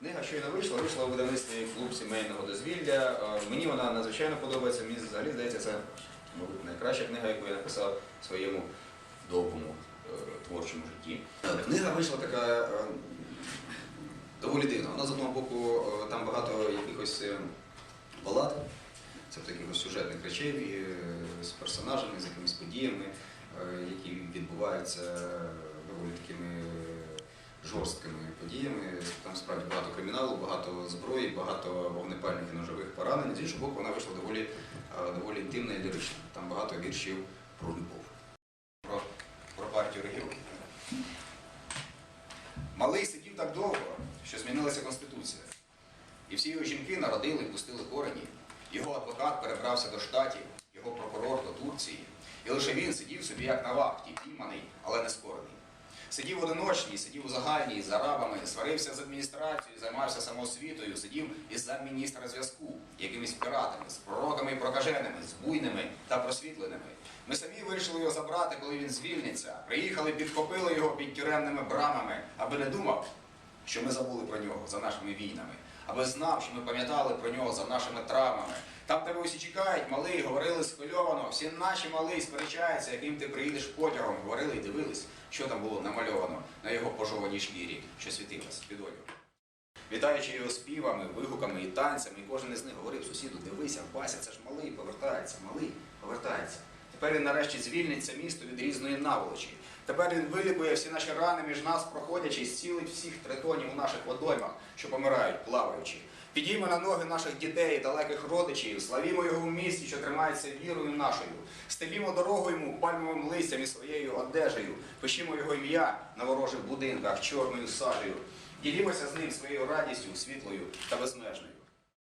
Книга щойно вийшла, вийшла у видавництві клуб сімейного дозвілля. Е, Мені вона надзвичайно подобається. Мені взагалі здається, це мабуть, найкраща книга, яку я написав в своєму довгому е, творчому житті. Книга вийшла така е, доволі дивна. Вона з одного боку там багато якихось балад, тобто якихось сюжетних речей з персонажами, з якимись подіями, які відбуваються доволі такими жорсткими подіями. Там справді багато криміналу, багато зброї, багато вогнепальних і ножових поранень. З іншого боку, вона вийшла доволі, е, доволі інтимна і лірична. Там багато віршів про любов. Про, про партію регіонів. Малий сидів так довго, що змінилася Конституція. І всі його жінки народили і пустили корені. Його адвокат перебрався до Штатів, його прокурор до Турції. І лише він сидів собі як на вахті, пійманий, але не скорений. Сидів одиночній, сидів у загальній з арабами, сварився з адміністрацією, займався самоосвітою, сидів із замміністра зв'язку, якимись піратами, з пророками і прокаженими, з буйними та просвітленими. Ми самі вирішили його забрати, коли він звільниться. Приїхали, підхопили його під тюремними брамами, аби не думав, що ми забули про нього за нашими війнами, аби знав, що ми пам'ятали про нього за нашими травмами. Там тебе усі чекають, малий, говорили схвильовано, всі наші малий сперечаються, яким ти приїдеш потягом. Говорили і дивились, що там було намальовано на його пожованій шкірі, що світилась під одягом. Вітаючи його співами, вигуками і танцями, і кожен із них говорив сусіду, дивися, Вася, це ж малий, повертається, малий, повертається. Тепер він нарешті звільниться місто від різної наволочі. Тепер він вилікує всі наші рани між нас проходячи, і зцілить всіх тритонів у наших водоймах, що помирають, плаваючи. Підіймо на ноги наших дітей, далеких родичів, славімо його в місті, що тримається вірою нашою. Стелімо дорогу йому пальмовим листям і своєю одежею, пишімо його ім'я на ворожих будинках чорною сажею. Ділімося з ним своєю радістю, світлою та безмежною.